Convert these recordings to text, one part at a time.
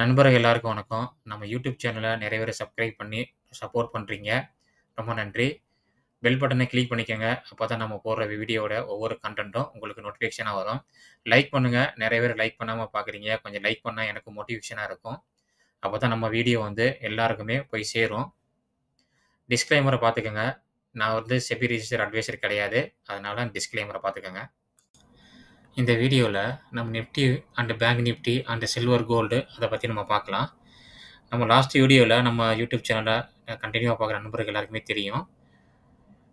நண்பர்கள் எல்லாருக்கும் வணக்கம். நம்ம யூடியூப் சேனலை நிறைய பேர் சப்ஸ்கிரைப் பண்ணி சப்போர்ட் பண்ணுறீங்க ரொம்ப நன்றி. பெல் பட்டனை கிளிக் பண்ணிக்கங்க. அப்பதான் நம்ம போடுற வீடியோவோட ஒவ்வொரு கன்டென்ட்டும் உங்களுக்கு நோட்டிஃபிகேஷனாக வரும். லைக் பண்ணுங்கள் நிறைய பேர் லைக் பண்ணாமல் பார்க்குறீங்க. கொஞ்சம் லைக் பண்ணால் எனக்கு மோட்டிவேஷனாக இருக்கும். அப்போ தான் நம்ம வீடியோ வந்து எல்லாருக்குமே போய் சேரும். டிஸ்க்ளைமரை பார்த்துக்கங்க. நான் வந்து செபி ரிஜிஸ்டர் அட்வைசர் கிடையாது. அதனால டிஸ்க்ளைமரை பார்த்துக்கோங்க இந்த வீடியோவில் நம்ம Nifty and bank Nifty and silver gold அதை பற்றி நம்ம பார்க்கலாம். நம்ம லாஸ்ட் வீடியோவில் நம்ம யூடியூப் சேனலை கண்டினியூவாக பார்க்குற நண்பர்கள் எல்லாருக்குமே தெரியும்.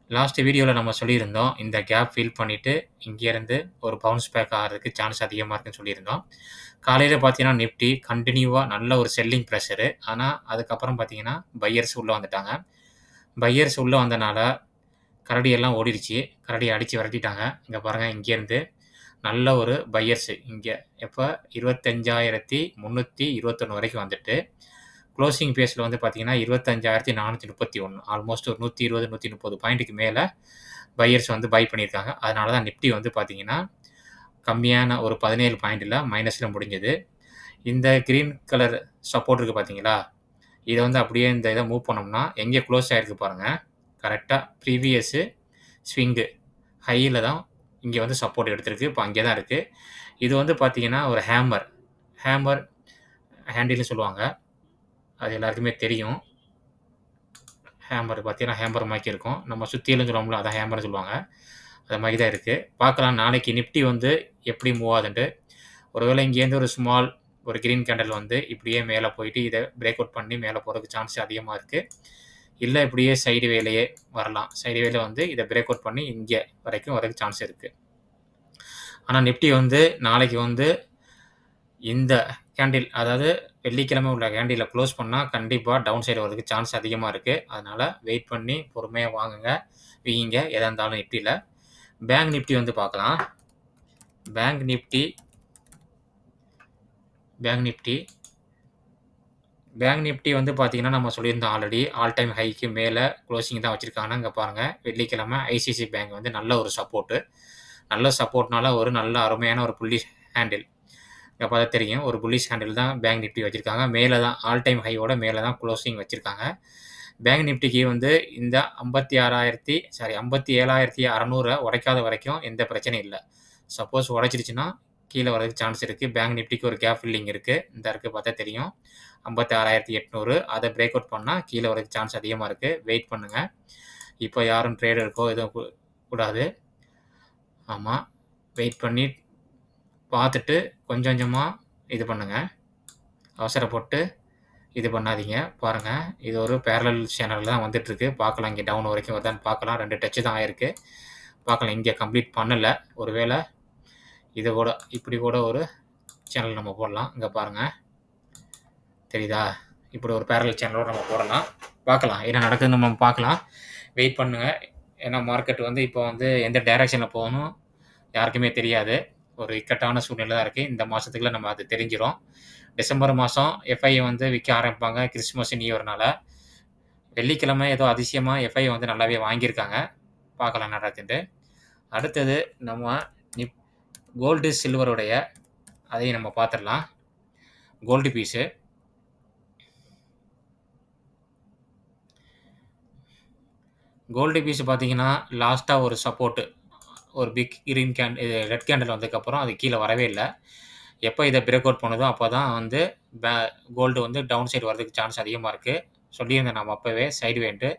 லாஸ்ட் வீடியோவில் நம்ம சொல்லியிருந்தோம். இந்த கேப் ஃபில் பண்ணிவிட்டு இங்கேருந்து ஒரு பவுன்ஸ் பேக் ஆகிறதுக்கு சான்ஸ் அதிகமாக இருக்குன்னு சொல்லியிருந்தோம். காலையில் பார்த்தீங்கன்னா, நிஃப்டி கண்டினியூவாக நல்ல ஒரு செல்லிங் ப்ரெஷரு ஆனால் அதுக்கப்புறம் பார்த்தீங்கன்னா, பையர்ஸ் உள்ளே வந்துட்டாங்க. பையர்ஸ் உள்ளே வந்தனால கரடியெல்லாம் ஓடிடுச்சு கரடியை அடித்து விரட்டிட்டாங்க. இங்கே பாருங்கள் இங்கேருந்து நல்ல ஒரு பையர்ஸ் இங்க எப்ப 25,321 வரைக்கும் வந்துட்டு, குளோசிங் பேஸில் வந்து பார்த்தீங்கன்னா, 25,431 ஆல்மோஸ்ட் ஒரு 120, 130 பாயிண்ட்க்கு மேலே பையர்ஸ் வந்து பை பண்ணியிருக்காங்க. அதனால தான் நிப்டி வந்து பார்த்தீங்கன்னா, கம்மியான ஒரு பதினேழு பாயிண்டில் மைனஸில் முடிஞ்சது. இந்த க்ரீன் கலர் சப்போர்ட் இருக்குது பார்த்தீங்களா? இதை வந்து அப்படியே இந்த இதை மூவ் பண்ணோம்னா, எங்கே குளோஸ் ஆகிருக்கு பாருங்கள் கரெக்டாக ப்ரீவியஸு ஸ்விங்கு ஹையில் தான் இங்கே வந்து சப்போர்ட் எடுத்திருக்கு. இப்போ அங்கே தான் இருக்குது இது வந்து பார்த்தீங்கன்னா, ஒரு ஹேமர் ஹேமர் ஹேண்டில்னு சொல்லுவாங்க. அது எல்லாருக்குமே தெரியும். ஹேமர் பார்த்தீங்கன்னா, ஹேமர் மாதிரி இருக்கும். நம்ம சுற்றிலும் சொல்லுவோம்ல, அதான் ஹேம்பர் சொல்லுவாங்க. அது மாதிரி தான் இருக்குது பார்க்கலாம் நாளைக்கு நிஃப்டி வந்து எப்படி மூவ் ஆகுதுன்ட்டு. ஒருவேளை இங்கேருந்து ஒரு ஸ்மால் ஒரு கிரீன் கேண்டல் வந்து இப்படியே மேலே போயிட்டு இதை பிரேக் அவுட் பண்ணி மேலே போகிறதுக்கு சான்ஸ் அதிகமாக இருக்குது இல்லை இப்படியே சைடு வேலையே வரலாம். சைடு வேலை வந்து இதை பிரேக் அவுட் பண்ணி இங்கே வரைக்கும் வரதுக்கு சான்ஸ் இருக்குது ஆனால் நிஃப்டி வந்து நாளைக்கு வந்து இந்த கேண்டில் அதாவது வெள்ளிக்கிழமை உள்ள கேண்டில க்ளோஸ் பண்ணால் கண்டிப்பாக டவுன் சைடு வரதுக்கு சான்ஸ் அதிகமாக இருக்குது அதனால் வெயிட் பண்ணி பொறுமையாக வாங்குங்க. வீங்க எதாக இருந்தாலும் நிப்டியில் பேங்க் நிப்டி வந்து பார்க்கலாம். Bank Nifty bank Nifty bank Nifty வந்து பார்த்தீங்கன்னா, நம்ம சொல்லியிருந்தோம் ஆல்ரெடி ஆல் டைம் ஹைக்கு மேலே குளோசிங் தான் வச்சிருக்காங்க. இங்கே பாருங்கள் வெள்ளிக்கிழமை ஐசிசி பேங்க் வந்து நல்ல ஒரு சப்போர்ட்டு. நல்ல சப்போர்ட்னால ஒரு நல்ல அருமையான ஒரு புள்ளி ஹேண்டில். இங்கே பார்த்தா தெரியும். ஒரு புள்ளிஷ் ஹேண்டில் தான் பேங்க் நிஃப்டி வச்சுருக்காங்க மேலே தான் ஆல் டைம் ஹையோட மேலே தான் குளோசிங் வச்சுருக்காங்க பேங்க் நிஃப்டிக்கு வந்து இந்த 56,000 சாரி 57,600 உடைக்காத வரைக்கும் எந்த பிரச்சனையும் இல்லை சப்போஸ் உடைச்சிருச்சுன்னா கீழே வரதுக்கு சான்ஸ் இருக்குது பேங்க் நிஃப்டிக்கு ஒரு கேப் ஃபில்லிங் இருக்குது இந்த இருக்கு பார்த்தா தெரியும். ஐம்பத்தாறாயிரத்தி எட்நூறு அதை பிரேக் அவுட் பண்ணால் கீழே வரதுக்கு சான்ஸ் அதிகமாக இருக்குது வெயிட் பண்ணுங்க. இப்போ யாரும் ட்ரேடருக்கோ எதுவும் கூடாது. ஆமாம் வெயிட் பண்ணி பார்த்துட்டு கொஞ்சம் கொஞ்சமாக இது பண்ணுங்க. அவசரப்பட்டு இது பண்ணாதீங்க. பாருங்கள் இது ஒரு பேரலல் சேனல் தான் வந்துட்டுருக்கு. பார்க்கலாம் இங்கே டவுன் வரைக்கும் வருதான்னு பார்க்கலாம். ரெண்டு டச்சு தான் ஆயிருக்கு. பார்க்கலாம் இங்கே கம்ப்ளீட் பண்ணலை ஒருவேளை இது கூட இப்படி கூட ஒரு சேனல் நம்ம போடலாம். இங்கே பாருங்கள் தெரியுதா? இப்படி ஒரு பேரல் சேனலோடு நம்ம போடலாம். பார்க்கலாம். என்ன நடக்குதுன்னு நம்ம பார்க்கலாம். வெயிட் பண்ணுங்கள் ஏன்னா மார்க்கெட் வந்து இப்போ வந்து எந்த டைரெக்ஷனில் போகணும் யாருக்குமே தெரியாது. ஒரு இக்கட்டான சூழ்நிலை தான் இருக்குது இந்த மாதத்துக்குள்ளே நம்ம அது தெரிஞ்சிடும் டிசம்பர் மாதம் எஃப்ஐ வந்து விற்க ஆரம்பிப்பாங்க. கிறிஸ்மஸ் நியூ இயர்னால. வெள்ளிக்கிழமை ஏதோ அதிசயமாக எஃப்ஐ வந்து நல்லாவே வாங்கியிருக்காங்க. பார்க்கலாம் என்ன அடுத்தது நம்ம நிப் கோல்டு, சில்வருடைய அதையும் நம்ம பார்த்துடலாம் கோல்டு பீஸு. கோல்டு பீஸ் பார்த்தீங்கன்னா, லாஸ்ட்டாக ஒரு சப்போர்ட்டு ஒரு பிக் கிரீன் கேண்ட் இது ரெட் கேண்டில் வந்ததுக்கப்புறம் அது கீழே வரவே இல்லை எப்போ இதை பிரேக் அவுட் பண்ணுதோ அப்பதான் வந்து பே கோல்டு வந்து டவுன் சைடு வரதுக்கு சான்ஸ் அதிகமாக இருக்குது சொல்லியிருந்தேன் நம்ம அப்பவே சைட்வேன்ட்டு.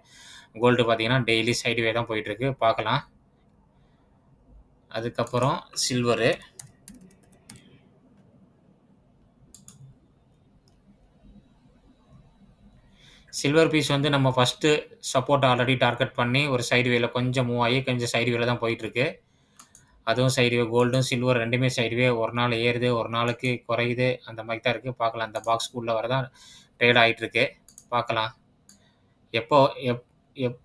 கோல்டு பார்த்தீங்கன்னா, டெய்லி சைட்வே தான் போயிட்டுருக்கு. பார்க்கலாம். அதுக்கப்புறம் சில்வரு. சில்வர் பீஸ் வந்து நம்ம ஃபர்ஸ்ட்டு சப்போர்ட் ஆல்ரெடி டார்கெட் பண்ணி ஒரு சைடு வேல கொஞ்சம் மூவ் ஆகி கொஞ்சம் சைடு சைட்வேல தான் போயிட்டுருக்கு. அதுவும் சைடுவே கோல்டும், சில்வர் ரெண்டுமே சைடுவே ஒரு நாள் ஏறுது, ஒரு நாளைக்கு குறையுது. அந்த மாதிரி தான் இருக்குது பார்க்கலாம். அந்த பாக்ஸ்க்குள்ளே வர தான் ட்ரேட் ஆகிட்டுருக்கு பார்க்கலாம். எப்போ எப் எப்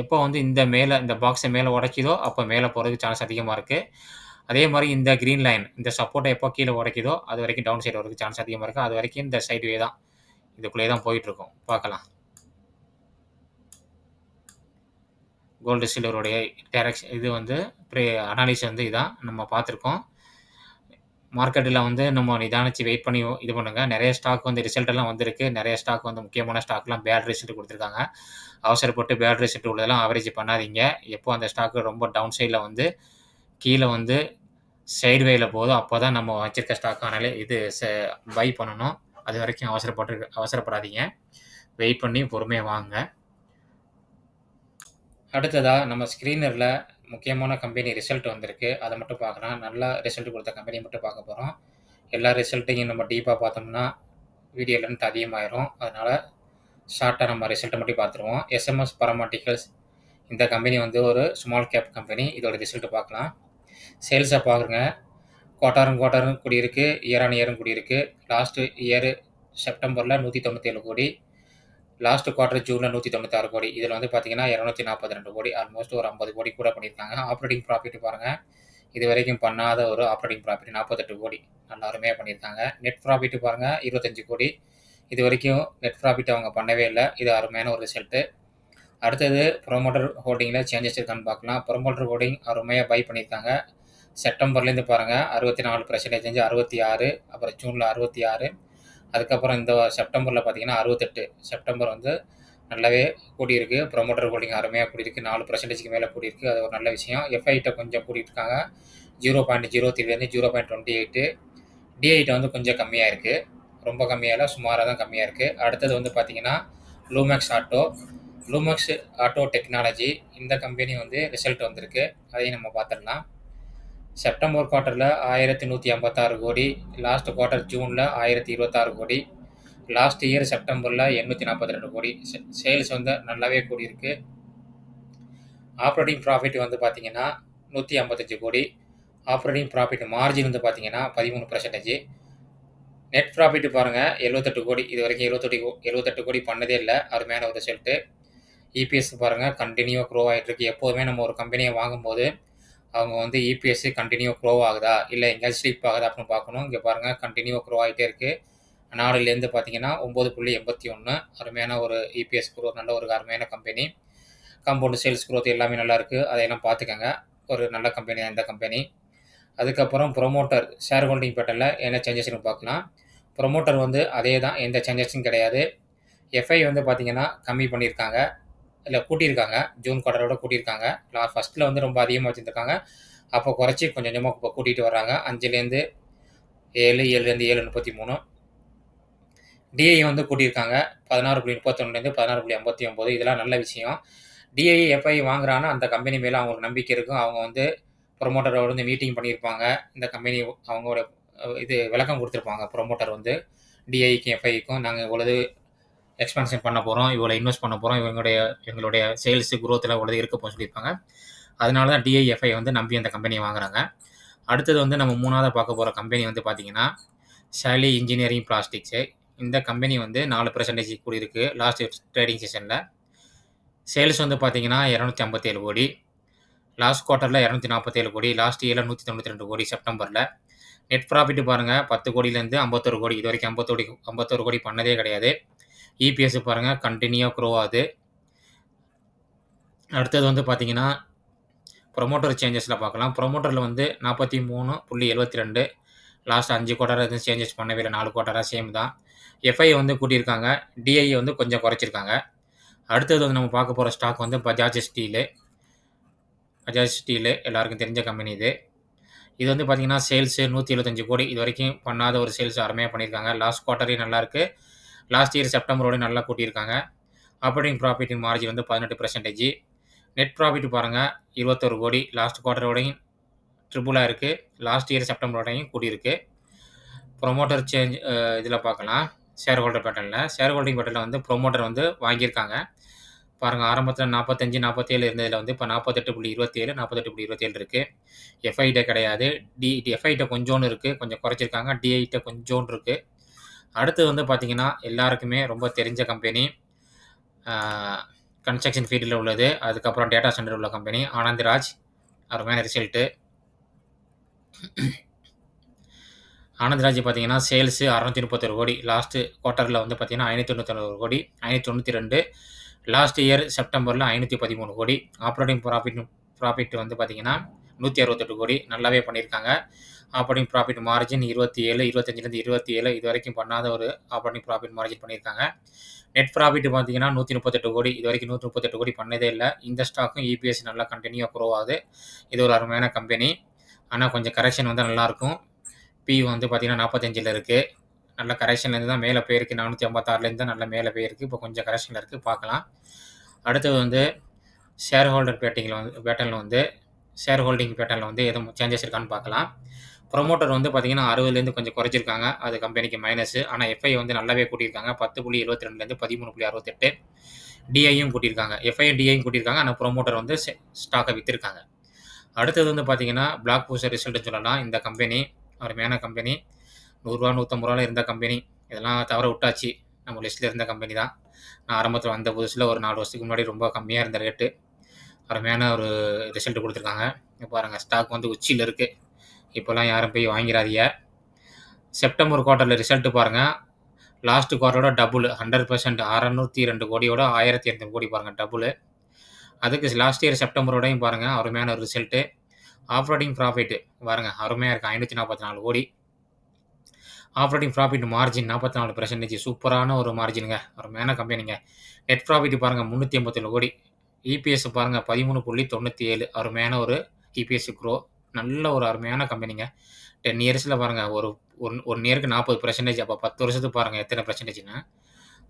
எப்போ வந்து இந்த மேலே இந்த பாக்ஸை மேலே உடைக்குதோ, அப்போ மேலே போகிறதுக்கு சான்ஸ் அதிகமாக இருக்குது அதே மாதிரி இந்த க்ரீன் லைன் இந்த சப்போர்ட்டை எப்போ கீழே உடைக்குதோ, அதுவரைக்கும் டவுன் சைடு வரதுக்கு சான்ஸ் அதிகமா இருக்கு. அதுவரைக்கும் இந்த சைட்வே தான். இதுக்குள்ளே தான் போயிட்டுருக்கும். பார்க்கலாம். கோல்டு, சில்வருடைய டேரக்ஷன் இது வந்து ப்ரே அனாலிசிஸ் வந்து இதான் நம்ம பார்த்துருக்கோம். மார்க்கெட்டில் வந்து நம்ம நிதானிச்சு வெயிட் பண்ணி இது பண்ணுங்க. நிறைய ஸ்டாக் வந்து ரிசல்ட் எல்லாம் வந்திருக்கு. நிறைய ஸ்டாக் வந்து முக்கியமான ஸ்டாக்லாம் பேட் ரிசல்ட் கொடுத்துருக்காங்க. அவசரப்பட்டு பேட் ரிசல்ட் உள்ளதெல்லாம் ஆவரேஜ் பண்ணாதீங்க. எப்போ அந்த ஸ்டாக்கு ரொம்ப டவுன் சைடில் வந்து கீழே வந்து சைடு வேல போதும் அப்போ தான் நம்ம வச்சிருக்க ஸ்டாக் ஆனாலே இது பை பண்ணணும். அது வரைக்கும் அவசரப்பட்டு அவசரப்படாதீங்க. வெயிட் பண்ணி பொறுமையாக வாங்க. அடுத்ததாக நம்ம ஸ்க்ரீனரில் முக்கியமான கம்பெனி ரிசல்ட் வந்திருக்கு. அதை மட்டும் பார்க்கலாம் நல்லா ரிசல்ட் கொடுத்த கம்பெனி மட்டும் பார்க்க போகிறோம் எல்லா ரிசல்ட்டையும் நம்ம டீப்பாக பார்த்தோம்னா வீடியோ லென்த் அதிகமாயிரும். அதனால் ஷார்ட்டாக நம்ம ரிசல்ட்டை மட்டும் பார்த்துருவோம். எஸ்எம்எஸ் பரமாட்டிக்கல்ஸ் இந்த கம்பெனி வந்து ஒரு ஸ்மால் கேப் கம்பெனி இதோட ரிசல்ட் பார்க்கலாம். சேல்ஸை பார்க்குறங்க. குவார்ட்டரும் குவார்ட்டரும் கூடியிருக்கு. இயர் ஆன் இயரும் கூடியிருக்கு. லாஸ்ட்டு இயர் செப்டம்பரில் நூற்றி தொண்ணூற்றேழு கோடி. லாஸ்ட் குவார்டர் ஜூனில் நூற்றி தொண்ணூத்தாறு கோடி. இதில் வந்து பார்த்தீங்கன்னா இரநூத்தி நாற்பத்தி ரெண்டு கோடி. ஆல்மோஸ்ட் ஒரு ஐம்பது கோடி கூட பண்ணியிருக்காங்க. ஆப்ரேட்டிங் ப்ராஃபிட் பாருங்கள் இது வரைக்கும் பண்ணாத ஒரு ஆப்ரேட்டிங் ப்ராஃபிட் நாற்பத்தெட்டு கோடி. நல்லா அருமையாக பண்ணியிருக்காங்க. நெட் ப்ராஃபிட் பாருங்கள் இருபத்தஞ்சு கோடி. இது வரைக்கும் நெட் ப்ராஃபிட் அவங்க பண்ணவே இல்லை. இது அருமையான ஒரு ரிசல்ட்டு அடுத்தது ப்ரொமோட்டர் ஹோல்டிங்கில் சேஞ்சஸ் இருக்கான்னு பார்க்கலாம். ப்ரொமோட்டர் ஹோல்டிங் அருமையாக பை பண்ணியிருக்காங்க. செப்டம்பர்லேருந்து பாருங்கள் அறுபத்தி நாலு பர்சன்டேஜ் அறுபத்தி ஆறு அப்புறம் ஜூனில் அறுபத்தி ஆறு. அதுக்கப்புறம் இந்த செப்டம்பரில் பார்த்தீங்கன்னா அறுபத்தெட்டு செப்டம்பர் வந்து நல்லாவே கூடியிருக்கு. ப்ரொமோட்டர் ஹோல்டிங் அருமையாக கூடியிருக்கு. நாலு பர்சன்டேஜ்க்கு மேலே கூடியிருக்கு. அது ஒரு நல்ல விஷயம். எஃப்ஐட்டை கொஞ்சம் கூட்டியிருக்காங்க ஜீரோ பாயிண்ட் ஜீரோ த்ரீலேருந்து ஜீரோ பாயிண்ட் டுவெண்ட்டி எயிட்டு டிஐட்டை வந்து கொஞ்சம் கம்மியாக இருக்குது ரொம்ப கம்மியாக இல்லை. சுமாராக தான் கம்மியாக இருக்குது அடுத்தது வந்து பார்த்தீங்கன்னா Lumax auto Lumax auto technology இந்த கம்பெனி வந்து ரிசல்ட் வந்திருக்கு. அதையும் நம்ம பார்த்துடலாம். செப்டம்பர் குவார்ட்டரில் ஆயிரத்தி நூற்றி ஐம்பத்தாறு கோடி லாஸ்ட் குவார்ட்டர் ஜூனில் ஆயிரத்தி இருபத்தாறு கோடி லாஸ்ட் இயர் செப்டம்பரில் எண்ணூற்றி நாற்பத்தி ரெண்டு கோடி. சேல்ஸ் வந்து நல்லாவே கூடியிருக்கு. ஆப்ரேட்டிங் ப்ராஃபிட் வந்து பார்த்திங்கன்னா நூற்றி ஐம்பத்தஞ்சு கோடி. ஆப்ரேட்டிங் ப்ராஃபிட் மார்ஜின் வந்து பார்த்திங்கன்னா பதிமூணு பர்சன்டேஜ் நெட் ப்ராஃபிட் பாருங்கள் எழுபத்தெட்டு கோடி. இது வரைக்கும் எழுபத்தெட்டு எழுபத்தெட்டு கோடி பண்ணதே இல்லை அருமையான ஒரு ரிசல்ட்டு இபிஎஸ் பாருங்கள் கண்டினியூவாக க்ரோ ஆகிட்டுருக்கு எப்போதுமே நம்ம ஒரு கம்பெனியை வாங்கும்போது அவங்க வந்து இபிஎஸ்சி கண்டினியூ க்ரோ ஆகுதா? இல்லை எங்கேயாவது ஸ்லீப் ஆகுதா அப்படின்னு பார்க்கணும். இங்கே பாருங்கள் கண்டினியூ க்ரோ ஆகிட்டே இருக்குது நாலுலேருந்து பார்த்தீங்கன்னா ஒம்பது புள்ளி எண்பத்தி ஒன்று அருமையான ஒரு இபிஎஸ் க்ரோ நல்ல ஒரு அருமையான கம்பெனி காம்பவுண்டு சேல்ஸ் க்ரோத் எல்லாமே நல்லா இருக்குது அதையெல்லாம் பார்த்துக்கோங்க. ஒரு நல்ல கம்பெனி தான் இந்த கம்பெனி அதுக்கப்புறம் ப்ரொமோட்டர் ஷேர் ஹோல்டிங் பேட்டரில் என்ன சேஞ்சஸ்னு பார்க்கலாம். ப்ரொமோட்டர் வந்து அதே தான் எந்த சேஞ்சஸும் கிடையாது. எஃப்ஐ வந்து பார்த்தீங்கன்னா கம்மி பண்ணியிருக்காங்க. இல்லை கூட்டியிருக்காங்க. ஜூன் குவார்டரோட கூட்டியிருக்காங்க. ஃபஸ்ட்டில் வந்து ரொம்ப அதிகமாக வச்சுருந்துருக்காங்க. அப்போ குறைச்சி கொஞ்சம் கொஞ்சமாக இப்போ கூட்டிகிட்டு வர்றாங்க. அஞ்சுலேருந்து ஏழு ஏழுலேருந்து ஏழு முப்பத்தி மூணு டிஐ வந்து கூட்டியிருக்காங்க. பதினாறு புள்ளி முப்பத்தொன்னுலேருந்து பதினாறு புள்ளி ஐம்பத்தி ஒம்பது இதெல்லாம் நல்ல விஷயம். டிஐ எஃப்ஐ வாங்குறான்னா அந்த கம்பெனி மேலே அவங்களுக்கு நம்பிக்கை இருக்கும். அவங்க வந்து ப்ரொமோட்டரோட வந்து மீட்டிங் பண்ணியிருப்பாங்க. இந்த கம்பெனி அவங்களோட இது விளக்கம் கொடுத்துருப்பாங்க. ப்ரொமோட்டர் வந்து டிஐக்கும் எஃப்ஐக்கும் நாங்கள் இவ்வளவு எக்ஸ்பென்ஷன் பண்ண போகிறோம் இவ்வளோ இன்வெஸ்ட் பண்ண போகிறோம் இவங்களுடைய எங்களுடைய சேல்ஸு குரோத்தில் இவ்வளோ இருக்க போக சொல்லியிருப்பாங்க. அதனால தான் டிஐஎஃப்ஐ வந்து நம்பி அந்த கம்பெனியை வாங்குறாங்க. அடுத்தது வந்து நம்ம மூணாவதாக பார்க்க போகிற கம்பெனி வந்து பார்த்திங்கன்னா ஷாலி இன்ஜினியரிங் பிளாஸ்டிக்ஸு இந்த கம்பெனி வந்து நாலு பர்சன்டேஜ் கூடி இருக்குது லாஸ்ட் ட்ரேடிங் செஷனில் சேல்ஸ் வந்து பார்த்தீங்கன்னா இரநூத்தி ஐம்பத்தேழு கோடி. லாஸ்ட் குவார்ட்டரில் இரநூத்தி நாற்பத்தேழு கோடி. லாஸ்ட் இயரில் நூற்றி தொண்ணூற்றி ரெண்டு கோடி செப்டம்பரில் நெட் ப்ராஃபிட் பாருங்கள் பத்து கோடியிலேருந்து ஐம்பத்தொரு கோடி. இது வரைக்கும் ஐம்பத்தோடி ஐம்பத்தொரு கோடி பண்ணதே கிடையாது. இபிஎஸ் பாருங்கள் கண்டினியூவாக க்ரோ ஆகுது. அடுத்தது வந்து பார்த்தீங்கன்னா ப்ரொமோட்டர் சேஞ்சஸில் பார்க்கலாம் ப்ரொமோட்டரில் வந்து நாற்பத்தி மூணு புள்ளி எழுபத்தி ரெண்டு லாஸ்ட் அஞ்சு குவார்ட்டராக எதுவும் சேஞ்சஸ் பண்ணவே இல்லை. நாலு குவார்டராக சேம் தான். எஃப்ஐ வந்து கூட்டியிருக்காங்க. டிஐ வந்து கொஞ்சம் குறைச்சிருக்காங்க. அடுத்தது வந்து நம்ம பார்க்க போகிற ஸ்டாக் வந்து பஜாஜ் ஸ்டீலு பஜாஜ் ஸ்டீலு எல்லாருக்கும் தெரிஞ்ச கம்பெனி இது. இது வந்து பார்த்தீங்கன்னா சேல்ஸு நூற்றி எழுபத்தஞ்சு கோடி. இது வரைக்கும் பண்ணாத ஒரு சேல்ஸ் அருமையாக பண்ணியிருக்காங்க. லாஸ்ட் குவார்ட்டரே நல்லாயிருக்கு லாஸ்ட் இயர் செப்டம்பரோட நல்லா கூட்டியிருக்காங்க. ஆப்ரேட்டிங் ப்ராஃபிட்டின் மார்ஜின் வந்து பதினெட்டு பர்சன்டேஜ் நெட் ப்ராஃபிட் பாருங்கள் இருபத்தொரு கோடி. லாஸ்ட் குவார்ட்டரோடையும் ட்ரிபிளாக இருக்குது லாஸ்ட் இயர் செப்டம்பரோடையும் கூடியிருக்கு. ப்ரொமோட்டர் சேஞ்ச் இதில் பார்க்கலாம். ஷேர் ஹோல்டர் பேட்டர்னில் ஷேர் ஹோல்டிங் பேட்டர்னில் வந்து ப்ரொமோட்டர் வந்து வாங்கியிருக்காங்க. பாருங்கள் ஆரம்பத்தில் நாற்பத்தஞ்சு நாற்பத்தேழு இருந்ததில் வந்து இப்போ நாற்பத்தெட்டு புள்ளி இருபத்தேழு நாற்பத்தெட்டு புள்ளி இருபத்தேழு இருக்குது எஃப்ஐட்ட கிடையாது. டி எஃப்ஐட்ட கொஞ்சோன்னு இருக்குது கொஞ்சம் குறைச்சிருக்காங்க. டிஐட்ட கொஞ்சோன்னு இருக்குது அடுத்து வந்து பார்த்திங்கன்னா எல்லாருக்குமே ரொம்ப தெரிஞ்ச கம்பெனி கன்ஸ்ட்ரக்ஷன் ஃபீல்டில் உள்ளது. அதுக்கப்புறம் டேட்டா சென்டர் உள்ள கம்பெனி ஆனந்த்ராஜ் அருமையான ரிசல்ட்டு ஆனந்த்ராஜ் பார்த்தீங்கன்னா சேல்ஸு அறநூற்றி முப்பத்தொரு கோடி. லாஸ்ட்டு குவார்ட்டரில் வந்து பார்த்தீங்கன்னா ஐநூற்றி தொண்ணூத்தொரு கோடி ஐநூற்றி தொண்ணூற்றி ரெண்டு. லாஸ்ட் இயர் செப்டம்பரில் ஐநூற்றி பதிமூணு கோடி. ஆப்ரேட்டிங் ப்ராஃபிட் ப்ராஃபிட் வந்து பார்த்தீங்கன்னா நூற்றி அறுபத்தெட்டு கோடி நல்லாவே பண்ணியிருக்காங்க. ஆப்ரேட்டிங் ப்ராஃபிட் மார்ஜின் இருபத்தி ஏழு இருபத்தஞ்சிலேருந்து இருபத்தி ஏழு இது வரைக்கும் பண்ணாத ஒரு ஆப்ரேட்டிங் ப்ராஃபிட் மார்ஜின் பண்ணியிருக்காங்க. நெட் ப்ராஃபிட் பார்த்தீங்கன்னா நூற்றி முப்பத்தெட்டு கோடி இது வரைக்கும் நூற்றி முப்பத்தெட்டு கோடி பண்ணதே இல்லை. இந்த ஸ்டாக்கும் இபிஎஸ் நல்லா கண்டினியூவாக க்ரோ ஆகுது. இது ஒரு அருமையான கம்பெனி ஆனால் கொஞ்சம் கரெக்ஷன் வந்து நல்லாயிருக்கும் பி வந்து பார்த்திங்கன்னா நாற்பத்தஞ்சில் இருக்குது நல்ல கரெக்ஷன்லேருந்து தான் மேலே போயிருக்கு. நானூற்றி ஐம்பத்தாறுலேருந்து தான் நல்ல மேலே போயிருக்கு. இப்போ கொஞ்சம் கரெக்ஷனில் இருக்குது பார்க்கலாம். அடுத்தது வந்து ஷேர் ஹோல்டர் பேட்டிங்கில் வந்து பேட்டனில் வந்து ஷேர் ஹோல்டிங் பேட்டர்னில் வந்து எதுவும் சேஞ்சஸ் இருக்கான்னு பார்க்கலாம். ப்ரொமோட்டர் வந்து பார்த்தீங்கன்னா அறுபதுலேருந்து கொஞ்சம் குறைச்சிருக்காங்க. அது கம்பெனிக்கு மைனஸ் ஆனால் எஃப்ஐ வந்து நல்லாவே கூட்டியிருக்காங்க. பத்து புள்ளி இருபத்தி ரெண்டுலேருந்து பதிமூணு புள்ளி அறுபத்தெட்டு டிஐயும் கூட்டியிருக்காங்க. எஃப்ஐ டிஐயும் கூட்டியிருக்காங்க. ஆனால் ப்ரொமோட்டர் வந்து ஸ்டாக்கை விற்றுருக்காங்க அடுத்தது வந்து பார்த்தீங்கன்னா பிளாக் பூசர் ரிசல்ட்னு சொல்லலாம். இந்த கம்பெனி அருமையான கம்பெனி நூறுரூவா நூற்றம்பது ரூபாவில் இருந்த கம்பெனி இதெல்லாம் தவற விட்டாச்சு. நம்ம லிஸ்ட்டில் இருந்த கம்பெனி தான். நான் ஆரம்பத்தில் வந்த புதுசில் ஒரு நாலு வருஷத்துக்கு முன்னாடி ரொம்ப கம்மியாக இருந்த ரேட்டு அருமையான ஒரு ரிசல்ட் கொடுத்துருக்காங்க. பாருங்கள் ஸ்டாக் வந்து உச்சியில் இருக்குது இப்போல்லாம் யாரும் போய் வாங்கிறாதீங்க. செப்டம்பர் குவார்ட்டரில் ரிசல்ட்டு பாருங்கள் லாஸ்ட் குவார்ட்டரோட டபுள் ஹண்ட்ரட் பர்சன்ட் அறநூற்றி ரெண்டு கோடியோட ஆயிரத்தி இரநூறு கோடி பாருங்கள் டபுள் அதுக்கு லாஸ்ட் இயர் செப்டம்பரோடையும் பாருங்கள் அருமையான ஒரு ரிசல்ட்டு ஆப்ரேட்டிங் ப்ராஃபிட் பாருங்கள் அருமையாக இருக்குது ஐநூற்றி நாற்பத்தி நாலு கோடி. ஆப்ரேட்டிங் ப்ராஃபிட் மார்ஜின் நாற்பத்தி நாலு பர்சன்டேஜ் சூப்பரான ஒரு மார்ஜினுங்க அருமையான கம்பெனிங்க நெட் ப்ராஃபிட் பாருங்கள் முந்நூற்றி ஐம்பத்தேழு கோடி. இபிஎஸ் பாருங்கள் பதிமூணு புள்ளி தொண்ணூற்றி ஏழு. அருமையான ஒரு இபிஎஸ் க்ரோ நல்ல ஒரு அருமையான கம்பெனிங்க டென் இயர்ஸில் பாருங்கள் ஒரு ஒன் ஒன் இயருக்கு நாற்பது பர்சன்டேஜ் அப்போ பத்து வருஷத்துக்கு பாருங்கள் எத்தனை பர்சன்டேஜ்னா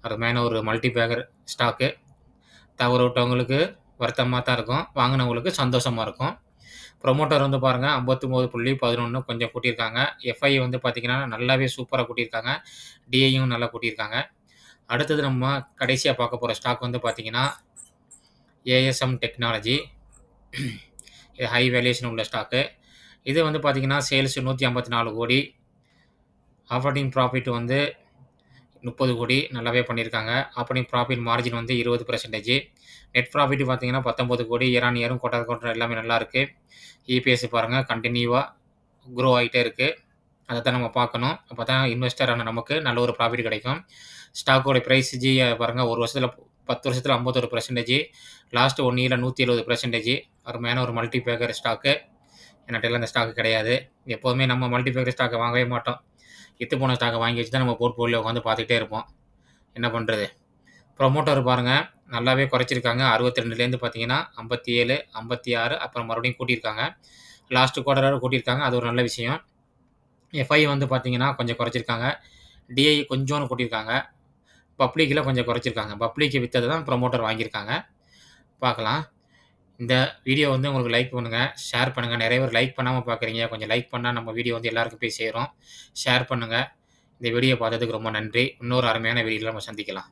அருமையான ஒரு மல்டி பேக்கர் ஸ்டாக்கு தவற விட்டவங்களுக்கு வருத்தமாக தான் இருக்கும் வாங்கினவங்களுக்கு சந்தோஷமாக இருக்கும். ப்ரொமோட்டர் வந்து பாருங்கள் ஐம்பத்தொம்போது புள்ளி பதினொன்று கொஞ்சம் கூட்டியிருக்காங்க. எஃப்ஐ வந்து பார்த்திங்கன்னா நல்லாவே சூப்பராக கூட்டியிருக்காங்க. டிஐயும் நல்லா கூட்டியிருக்காங்க. அடுத்தது நம்ம கடைசியாக பார்க்க போகிற ஸ்டாக் வந்து பார்த்திங்கன்னா ஏஎஸ்எம் டெக்னாலஜி இது ஹை வேல்யூஷன் உள்ள ஸ்டாக்கு இது வந்து பார்த்திங்கன்னா சேல்ஸ் நூற்றி ஐம்பத்தி நாலு கோடி ஆப்ரேட்டிங் ப்ராஃபிட் வந்து முப்பது கோடி நல்லாவே பண்ணியிருக்காங்க ஆப்ரேட்டிங் ப்ராஃபிட் மார்ஜின் வந்து இருபது பர்சன்டேஜ் நெட் ப்ராஃபிட் பார்த்திங்கன்னா பத்தொம்பது கோடி இயரான் இயரும் குவார்டர் குவார்டர் எல்லாமே நல்லாயிருக்கு இபிஎஸ் பாருங்கள் கண்டினியூவாக க்ரோ ஆகிட்டே இருக்குது அதை தான் நம்ம பார்க்கணும். அப்போ தான் இன்வெஸ்டரான நமக்கு நல்ல ஒரு ப்ராஃபிட் கிடைக்கும். ஸ்டாக்கோட ப்ரைஸ் ஜி பாருங்கள் ஒரு வருஷத்தில் பத்து வருஷத்தில் ஐம்பத்தொரு பர்சன்டேஜ் லாஸ்ட்டு ஒன் இயரில் நூற்றி எழுபது பர்சன்டேஜ் அருமையான ஒரு மல்டி பேக்கர் ஸ்டாக்கு என்கிட்ட அந்த ஸ்டாக்கு கிடையாது. எப்போதுமே நம்ம மல்டி பேக்கர் ஸ்டாக்கை வாங்கவே மாட்டோம். இத்து போன ஸ்டாக்கை வாங்கி வச்சு தான் நம்ம போர்ட்ஃபோலியோ உட்காந்து பார்த்துக்கிட்டே இருப்போம். என்ன பண்ணுறது ப்ரொமோட்டர் பாருங்கள் நல்லாவே குறைச்சிருக்காங்க. அறுபத்தி ரெண்டுலேருந்து பார்த்தீங்கன்னா ஐம்பத்தி ஏழு ஐம்பத்தி ஆறு அப்புறம் மறுபடியும் கூட்டியிருக்காங்க. லாஸ்ட் குவார்டரோட கூட்டியிருக்காங்க. அது ஒரு நல்ல விஷயம். எஃப்ஐ வந்து பார்த்தீங்கன்னா கொஞ்சம் குறைச்சிருக்காங்க. டிஐ கொஞ்சோன்னு கூட்டியிருக்காங்க. பப்ளிக்கில் கொஞ்சம் குறைச்சிருக்காங்க. பப்ளிக்கு விற்றதை தான் ப்ரொமோட்டர் வாங்கியிருக்காங்க. பார்க்கலாம். இந்த வீடியோ வந்து உங்களுக்கு லைக் பண்ணுங்கள் ஷேர் பண்ணுங்கள் நிறைய பேர் லைக் பண்ணாமல் பார்க்குறீங்க. கொஞ்சம் லைக் பண்ணால் நம்ம வீடியோ வந்து எல்லாருக்கும் போய் சேரும். ஷேர் பண்ணுங்கள் இந்த வீடியோ பார்த்ததுக்கு ரொம்ப நன்றி. இன்னொரு அருமையான வீடியோவில் நம்ம சந்திக்கலாம்.